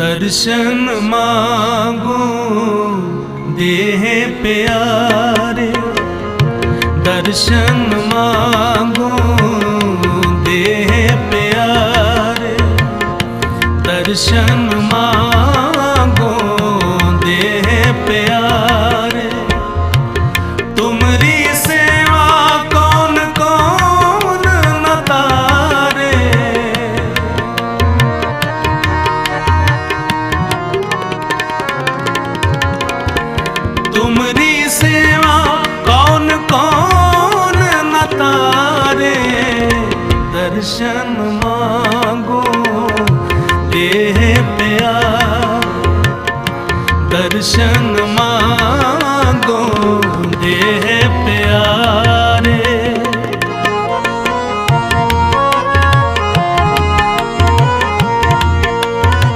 ਦਰਸ਼ਨ ਮਾਂਗੂ ਦੇਹ ਪਿਆਰੇ। ਦਰਸ਼ਨ ਮਾਂਗੂ ਦੇਹ ਪਿਆਰੇ। ਦਰਸ਼ਨ ਮਾਂਗੋ ਤੁਮਰੀ ਸੇਵਾ ਕੌਣ ਕੌਣ ਦਰਸ਼ਨ ਮੰਗੋ ਪਿਆ ਦਰਸ਼ਨ ਮੰਗੋ ਦੇਹ